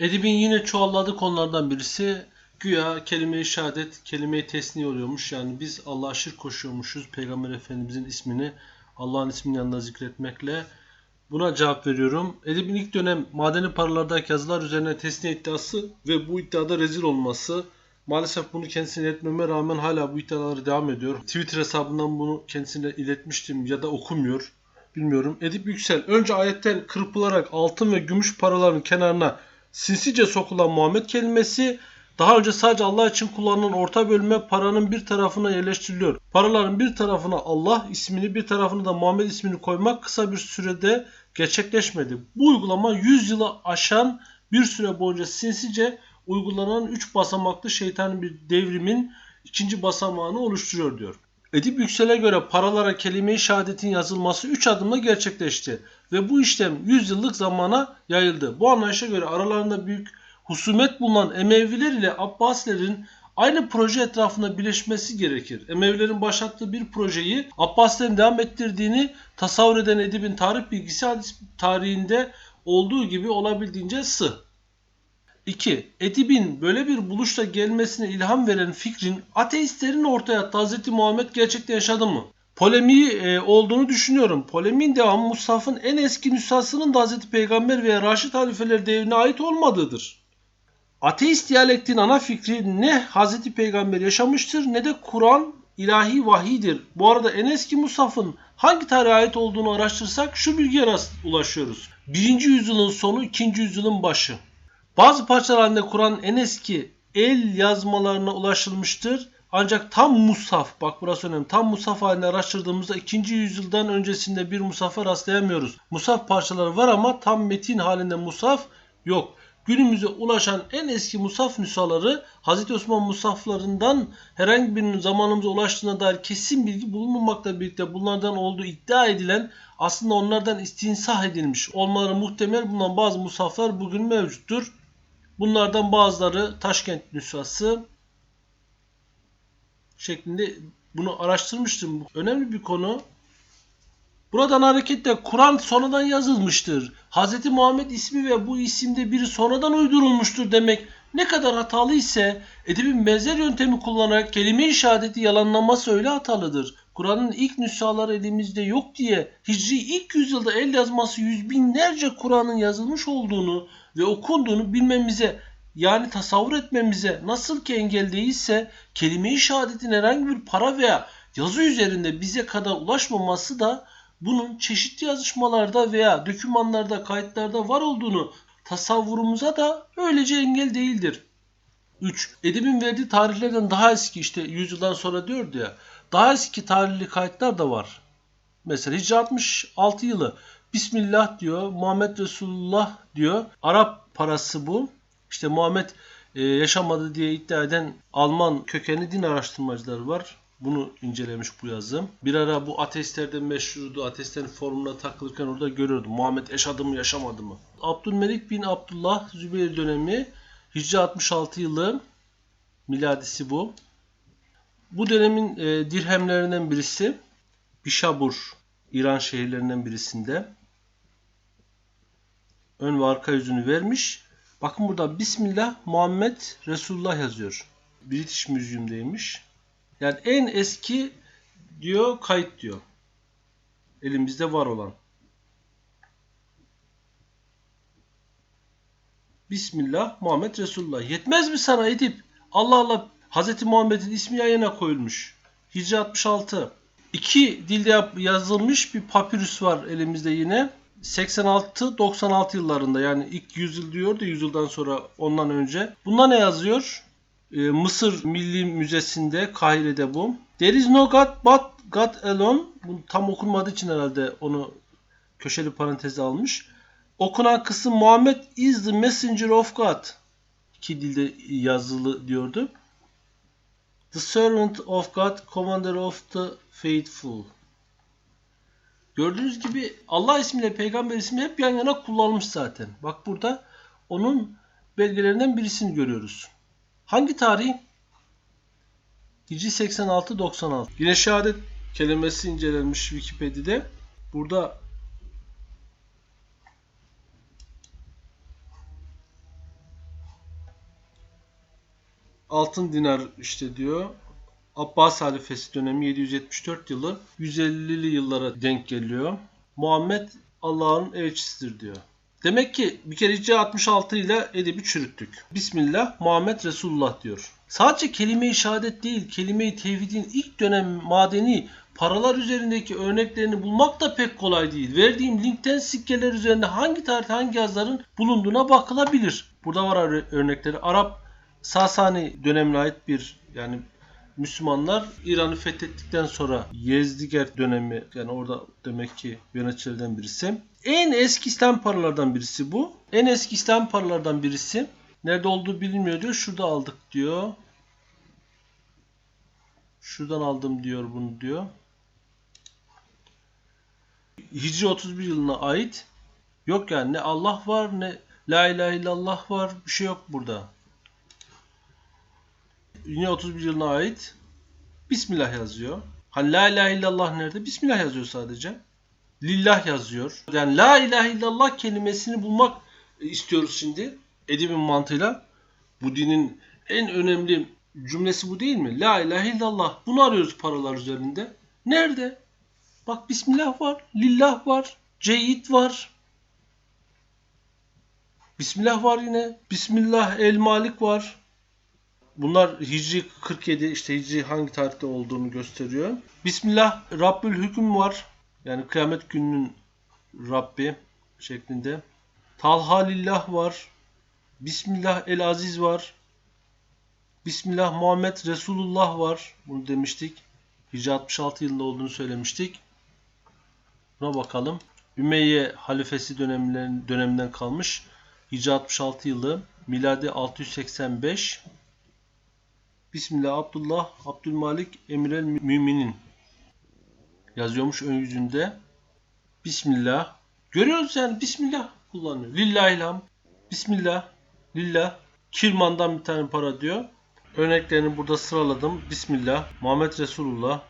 Edibin yine çoğalladığı konulardan birisi güya kelime-i şehadet, kelime-i tesniye oluyormuş. Yani biz Allah'a şirk koşuyormuşuz. Peygamber Efendimizin ismini Allah'ın isminin yanında zikretmekle. Buna cevap veriyorum. Edibin ilk dönem madeni paralardaki yazılar üzerine tesniye iddiası ve bu iddiada rezil olması. Maalesef bunu kendisine iletmeme rağmen hala bu iddiaları devam ediyor. Twitter hesabından bunu kendisine iletmiştim ya da okumuyor. Bilmiyorum. Edip Yüksel önce ayetten kırpılarak altın ve gümüş paraların kenarına sinsice sokulan Muhammed kelimesi daha önce sadece Allah için kullanılan orta bölüme paranın bir tarafına yerleştiriliyor. Paraların bir tarafına Allah ismini bir tarafına da Muhammed ismini koymak kısa bir sürede gerçekleşmedi. Bu uygulama 100 yılı aşan bir süre boyunca sinsice uygulanan 3 basamaklı şeytani bir devrimin ikinci basamağını oluşturuyor diyor. Edip Yüksel'e göre paralara kelime-i şehadetin yazılması 3 adımla gerçekleşti ve bu işlem 100 yıllık zamana yayıldı. Bu anlayışa göre aralarında büyük husumet bulunan Emeviler ile Abbasilerin aynı proje etrafında birleşmesi gerekir. Emevilerin başlattığı bir projeyi Abbasilerin devam ettirdiğini tasavvur eden Edip'in tarih bilgisi hadis tarihinde olduğu gibi olabildiğince sığ. 2. Edip'in böyle bir buluşla gelmesine ilham veren fikrin ateistlerin ortaya attığı Hz. Muhammed gerçekten yaşadı mı? Polemiği e, olduğunu düşünüyorum. Polemiğin devamı Musaf'ın en eski nüshasının da Hz. Peygamber veya Raşid halifeler devrine ait olmadığıdır. Ateist diyalektin ana fikri ne Hz. Peygamber yaşamıştır ne de Kur'an ilahi vahidir. Bu arada en eski Musaf'ın hangi tarihe ait olduğunu araştırsak şu bilgiye ulaşıyoruz. 1. yüzyılın sonu 2. yüzyılın başı. Bazı parçalar halinde Kur'an'ın en eski el yazmalarına ulaşılmıştır. Ancak tam musaf, bak burası önemli, tam musaf halinde araştırdığımızda 2. yüzyıldan öncesinde bir musafa rastlayamıyoruz. Musaf parçaları var ama tam metin halinde musaf yok. Günümüze ulaşan en eski musaf nüshaları Hz. Osman musaflarından herhangi birinin zamanımıza ulaştığına dair kesin bilgi bulunmamakla birlikte bunlardan olduğu iddia edilen aslında onlardan istinsah edilmiş olmaları muhtemel bulunan bazı musaflar bugün mevcuttur. Bunlardan bazıları Taşkent nüshası şeklinde bunu araştırmıştım. Önemli bir konu. Buradan hareketle Kur'an sonradan yazılmıştır. Hz. Muhammed ismi ve bu isimde biri sonradan uydurulmuştur demek ne kadar hatalı ise edebin benzer yöntemi kullanarak kelime-i şehadeti yalanlaması öyle hatalıdır. Kur'an'ın ilk nüshaları elimizde yok diye Hicri ilk yüzyılda el yazması yüz binlerce Kur'an'ın yazılmış olduğunu ve okunduğunu bilmemize yani tasavvur etmemize nasıl ki engel değilse kelime-i şehadetin herhangi bir para veya yazı üzerinde bize kadar ulaşmaması da bunun çeşitli yazışmalarda veya dokümanlarda, kayıtlarda var olduğunu tasavvurumuza da öylece engel değildir. 3. Edip'in verdiği tarihlerden daha eski işte 100 yıldan sonra diyordu ya. Daha eski tarihli kayıtlar da var. Mesela Hicri 66 yılı Bismillah diyor, Muhammed Resulullah diyor. Arap parası bu. İşte Muhammed e, yaşamadı diye iddia eden Alman kökenli din araştırmacıları var. Bunu incelemiş bu yazım. Bir ara bu ateistlerden meşhurdu. Ateistlerin formuna takılırken orada görüyordum. Muhammed yaşadı mı yaşamadı mı? Abdülmelik bin Abdullah Zübeyir dönemi Hicri 66 yılı miladisi bu. Bu dönemin e, dirhemlerinden birisi Bişabur İran şehirlerinden birisinde ön ve arka yüzünü vermiş. Bakın burada Bismillah Muhammed Resulullah yazıyor. British Museum'deymiş. Yani en eski diyor kayıt diyor. Elimizde var olan. Bismillah Muhammed Resulullah. Yetmez mi sana Edip? Allah Allah Hz. Muhammed'in ismi yayına koyulmuş. Hicri 66. İki dilde yazılmış bir papyrus var elimizde yine. 86-96 yıllarında yani ilk yüzyıl diyordu yüzyıldan sonra ondan önce. Bunda ne yazıyor? Ee, Mısır Milli Müzesi'nde Kahire'de bu. There is no God but God alone. Bu tam okunmadığı için herhalde onu köşeli paranteze almış. Okunan kısım Muhammed is the messenger of God. İki dilde yazılı diyordu. The servant of God, commander of the faithful. Gördüğünüz gibi Allah ismiyle peygamber ismi hep yan yana kullanılmış zaten. Bak burada onun belgelerinden birisini görüyoruz. Hangi tarih? Hicri 86-96. Yine şehadet kelimesi incelenmiş Wikipedia'da. Burada altın dinar işte diyor. Abbas halifesi dönemi 774 yılı 150'li yıllara denk geliyor. Muhammed Allah'ın elçisidir diyor. Demek ki bir kere Hicri 66 ile edebi çürüttük. Bismillah Muhammed Resulullah diyor. Sadece kelime-i şehadet değil, kelime-i tevhidin ilk dönem madeni paralar üzerindeki örneklerini bulmak da pek kolay değil. Verdiğim linkten sikkeler üzerinde hangi tarihte hangi yazların bulunduğuna bakılabilir. Burada var ör- örnekleri. Arap Sasani dönemine ait bir yani Müslümanlar İran'ı fethettikten sonra Yezdiger dönemi yani orada demek ki yöneticilerden birisi. En eski İslam paralardan birisi bu. En eski İslam paralardan birisi. Nerede olduğu bilinmiyor diyor. Şurada aldık diyor. Şuradan aldım diyor bunu diyor. Hicri 31 yılına ait. Yok yani ne Allah var ne La ilahe illallah var. Bir şey yok burada. Yine 31 yılına ait. Bismillah yazıyor. Hani La ilahe illallah nerede? Bismillah yazıyor sadece. Lillah yazıyor. Yani La ilahe illallah kelimesini bulmak istiyoruz şimdi. Edebin mantığıyla. Bu dinin en önemli cümlesi bu değil mi? La ilahe illallah. Bunu arıyoruz paralar üzerinde. Nerede? Bak Bismillah var. Lillah var. Ceyit var. Bismillah var yine. Bismillah el Malik var. Bunlar Hicri 47 işte Hicri hangi tarihte olduğunu gösteriyor. Bismillah Rabbül Hüküm var. Yani kıyamet gününün Rabbi şeklinde. Talha Lillah var. Bismillah El Aziz var. Bismillah Muhammed Resulullah var. Bunu demiştik. Hicri 66 yılında olduğunu söylemiştik. Buna bakalım. Ümeyye halifesi döneminden kalmış. Hicri 66 yılı. Miladi 685. Bismillah Abdullah Abdülmalik Emirel Müminin yazıyormuş ön yüzünde. Bismillah. Görüyoruz yani Bismillah kullanıyor. Lillahilham. Bismillah. Lillah. Kirman'dan bir tane para diyor. Örneklerini burada sıraladım. Bismillah. Muhammed Resulullah.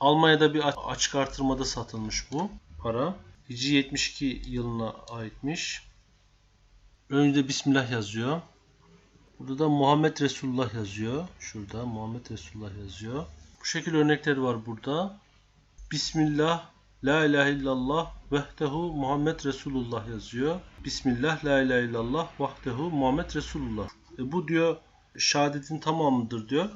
Almanya'da bir açık artırmada satılmış bu para. Hicri 72 yılına aitmiş. Önünde Bismillah yazıyor. Burada da Muhammed Resulullah yazıyor. Şurada Muhammed Resulullah yazıyor. Bu şekilde örnekler var burada. Bismillah, La ilahe illallah, vehdehu Muhammed Resulullah yazıyor. Bismillah, La ilahe illallah, vahdehu Muhammed Resulullah. E bu diyor şehadetin tamamıdır diyor.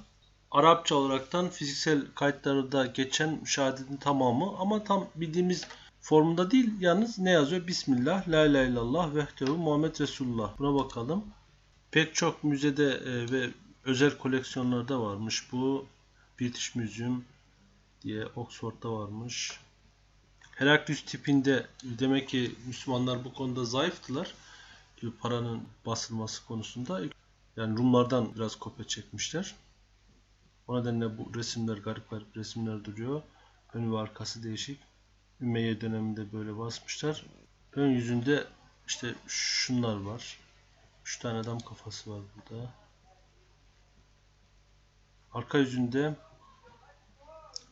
Arapça olaraktan fiziksel kayıtları da geçen şehadetin tamamı ama tam bildiğimiz formunda değil. Yalnız ne yazıyor? Bismillah, La ilahe illallah, vehdehu Muhammed Resulullah. Buna bakalım. Pek çok müzede e, ve özel koleksiyonlarda varmış bu. British Museum diye Oxford'da varmış. Heraklius tipinde demek ki Müslümanlar bu konuda zayıftılar. E, Paranın basılması konusunda. Yani Rumlardan biraz kopya çekmişler. O nedenle bu resimler garip garip resimler duruyor. Önü ve arkası değişik. Ümeyye döneminde böyle basmışlar. Ön yüzünde işte şunlar var. 3 tane adam kafası var burada. Arka yüzünde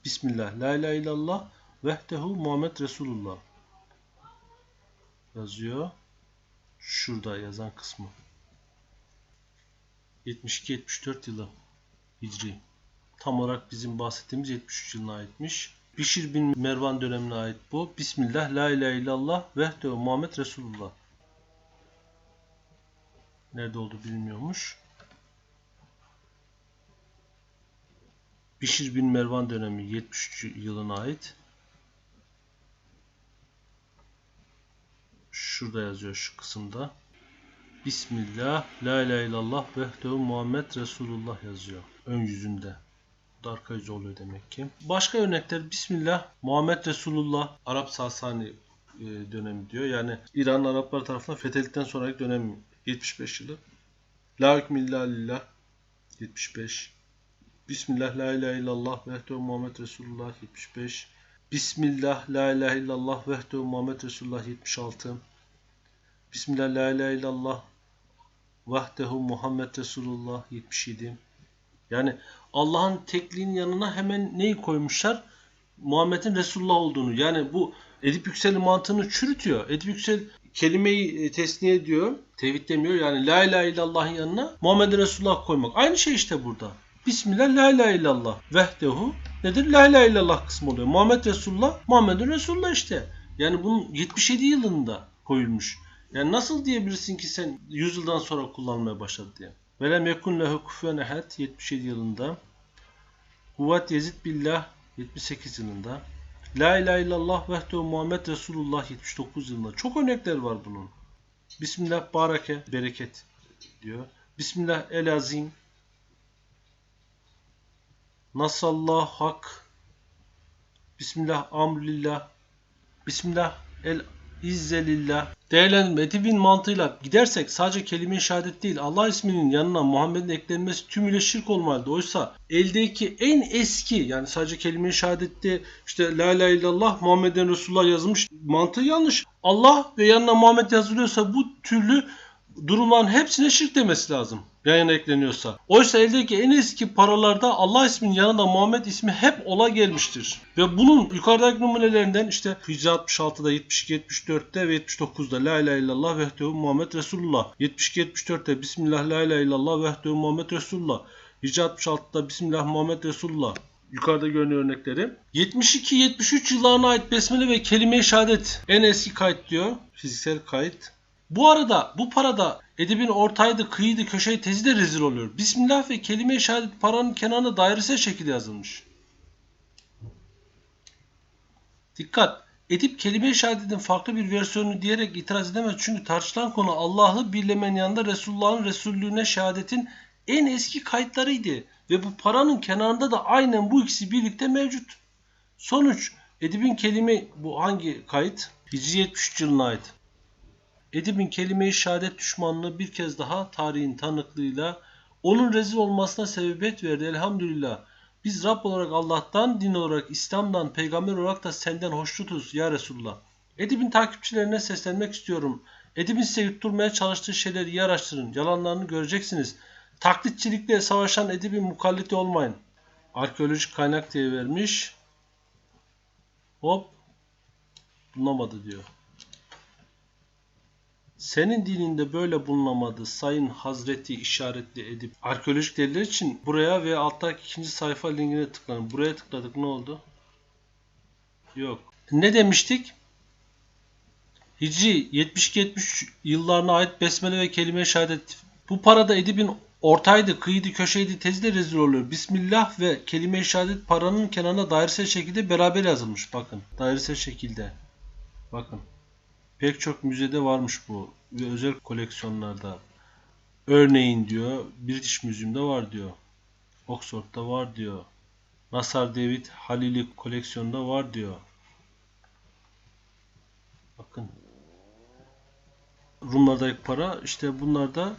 Bismillah, La ilahe illallah, vehdehu Muhammed Resulullah yazıyor. Şurada yazan kısmı. 72-74 yılı Hicri. Tam olarak bizim bahsettiğimiz 73 yılına aitmiş. Bişir bin Mervan dönemine ait bu. Bismillah, La ilahe illallah, vehdehu Muhammed Resulullah. Nerede olduğu bilinmiyormuş. Bişir bin Mervan dönemi 73 yılına ait. Şurada yazıyor şu kısımda. Bismillah, La ilahe illallah, vehdehu Muhammed Resulullah yazıyor. Ön yüzünde. Bu da arka yüzü oluyor demek ki. Başka örnekler Bismillah, Muhammed Resulullah, Arap Sasani dönemi diyor. Yani İran Araplar tarafından fethedildikten sonraki dönem 75 yılı. La hükmü illa lillah 75. Bismillah la ilahe illallah vehdehu Muhammed Resulullah 75. Bismillah la ilahe illallah vehdehu Muhammed Resulullah 76. Bismillah la ilahe illallah vehdehu Muhammed Resulullah 77. Yani Allah'ın tekliğin yanına hemen neyi koymuşlar? Muhammed'in Resulullah olduğunu. Yani bu Edip Yüksel'in mantığını çürütüyor. Edip Yüksel kelimeyi e, tesniye ediyor. Tevhid demiyor. Yani la ilahe illallah'ın yanına Muhammed Resulullah koymak. Aynı şey işte burada. Bismillah la ilahe illallah. Vehdehu nedir? La ilahe illallah kısmı oluyor. Muhammed Resulullah, Muhammedun Resulullah işte. Yani bunun 77 yılında koyulmuş. Yani nasıl diyebilirsin ki sen 100 yıldan sonra kullanmaya başladı diye. Velem yekun lehu kufuven ehad 77 yılında. Huvat Yezid Billah 78 yılında. La ilahe illallah vehdehu Muhammed Resulullah 79 yılında. Çok örnekler var bunun. Bismillah barake bereket diyor. Bismillah el azim. Nasallah hak. Bismillah amrulillah. Bismillah el izzelillah. Değerlendirme edibin mantığıyla gidersek sadece kelime-i şehadet değil Allah isminin yanına Muhammed'in eklenmesi tümüyle şirk olmalıdır. Oysa eldeki en eski yani sadece kelime-i şehadette işte la ilahe illallah Muhammeden Resulullah yazılmış mantığı yanlış. Allah ve yanına Muhammed yazılıyorsa bu türlü durumların hepsine şirk demesi lazım. Yan yana ekleniyorsa. Oysa eldeki en eski paralarda Allah isminin yanında Muhammed ismi hep ola gelmiştir. Ve bunun yukarıdaki numunelerinden işte Hicri 66'da, 72, 74'te ve 79'da La ilahe illallah vehdehu Muhammed Resulullah. 72, 74'te Bismillah la ilahe illallah vehdehu Muhammed Resulullah. Hicri 66'da Bismillah Muhammed Resulullah. Yukarıda görünen örnekleri. 72-73 yıllarına ait besmele ve kelime-i şehadet en eski kayıt diyor. Fiziksel kayıt. Bu arada bu parada edibin ortaydı, kıyıydı, köşeyi tezi de rezil oluyor. Bismillah ve kelime-i şehadet paranın kenarına dairesel şekilde yazılmış. Dikkat! Edip kelime-i şehadetin farklı bir versiyonunu diyerek itiraz edemez. Çünkü tartışılan konu Allah'ı birlemenin yanında Resulullah'ın Resullüğüne şehadetin en eski kayıtlarıydı. Ve bu paranın kenarında da aynen bu ikisi birlikte mevcut. Sonuç Edip'in kelime bu hangi kayıt? Hicri 73 yılına ait. Edip'in kelime-i şehadet düşmanlığı bir kez daha tarihin tanıklığıyla onun rezil olmasına sebebiyet verdi. Elhamdülillah. Biz Rab olarak Allah'tan, din olarak İslam'dan, peygamber olarak da senden hoşnutuz ya Resulullah. Edip'in takipçilerine seslenmek istiyorum. Edip'in size yutturmaya çalıştığı şeyleri iyi araştırın. Yalanlarını göreceksiniz. Taklitçilikle savaşan Edip'in mukalliti olmayın. Arkeolojik kaynak diye vermiş. Hop. Bulunamadı diyor. Senin dininde böyle bulunamadı sayın Hazreti işaretli edip arkeolojik deliller için buraya ve alttaki ikinci sayfa linkine tıklayın. Buraya tıkladık ne oldu? Yok. Ne demiştik? Hicri 72-73 yıllarına ait besmele ve kelime şehadet. Bu parada edibin ortaydı, kıyıydı, köşeydi tezi de rezil oluyor. Bismillah ve kelime-i şehadet paranın kenarına dairesel şekilde beraber yazılmış. Bakın dairesel şekilde. Bakın. Pek çok müzede varmış bu ve özel koleksiyonlarda. Örneğin diyor British Museum'da var diyor. Oxford'da var diyor. Nasar David Halili koleksiyonda var diyor. Bakın. Rumlardaki para işte bunlar da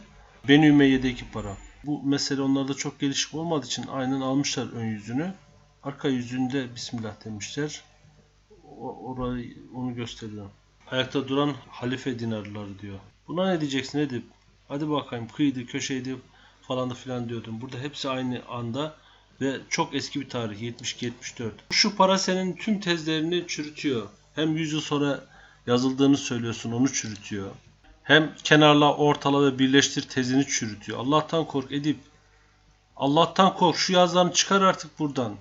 Beni Ümeyye'deki para. Bu mesele onlarda çok gelişik olmadığı için aynen almışlar ön yüzünü. Arka yüzünde Bismillah demişler. O, orayı onu gösteriyor. Ayakta duran halife dinarları diyor. Buna ne diyeceksin Edip? Hadi bakayım kıyıydı, köşeydi falan da filan diyordum. Burada hepsi aynı anda ve çok eski bir tarih 72-74. Şu para senin tüm tezlerini çürütüyor. Hem 100 yıl sonra yazıldığını söylüyorsun onu çürütüyor. Hem kenarla, ortala ve birleştir tezini çürütüyor. Allah'tan kork Edip. Allah'tan kork şu yazlarını çıkar artık buradan.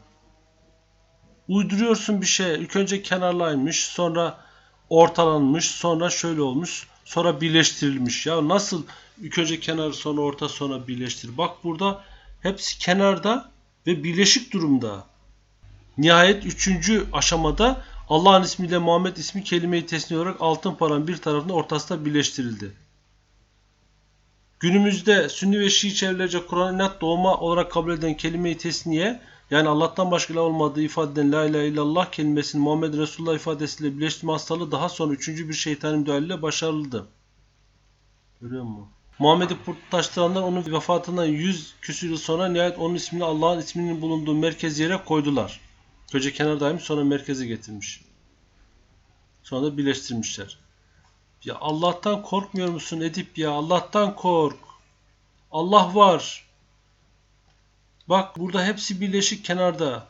Uyduruyorsun bir şey. İlk önce kenarlaymış sonra ortalanmış sonra şöyle olmuş sonra birleştirilmiş. Ya nasıl ilk önce kenar sonra orta sonra birleştir. Bak burada hepsi kenarda ve birleşik durumda. Nihayet üçüncü aşamada Allah'ın ismiyle Muhammed ismi kelime-i tesniye olarak altın paranın bir tarafında ortasında birleştirildi. Günümüzde Sünni ve Şii çevrelerce Kur'an inat doğma olarak kabul eden kelime-i tesniye yani Allah'tan başka ilah olmadığı ifade eden La ilahe illallah kelimesini Muhammed Resulullah ifadesiyle birleştirme hastalığı daha sonra üçüncü bir şeytanın müdahaleyle başarıldı. Görüyor musun? Muhammed'i putlaştıranlar onun vefatından 100 küsur yıl sonra nihayet onun ismini Allah'ın isminin bulunduğu merkez yere koydular. Önce kenardaymış sonra merkeze getirmiş. Sonra da birleştirmişler. Ya Allah'tan korkmuyor musun Edip ya? Allah'tan kork. Allah var. Bak burada hepsi birleşik kenarda.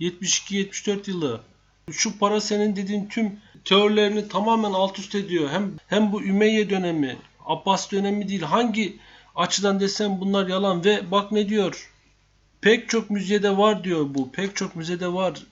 72-74 yılı. Şu para senin dediğin tüm teorilerini tamamen alt üst ediyor. Hem hem bu Ümeyye dönemi, Abbas dönemi değil. Hangi açıdan desem bunlar yalan ve bak ne diyor? Pek çok müzede var diyor bu. Pek çok müzede var.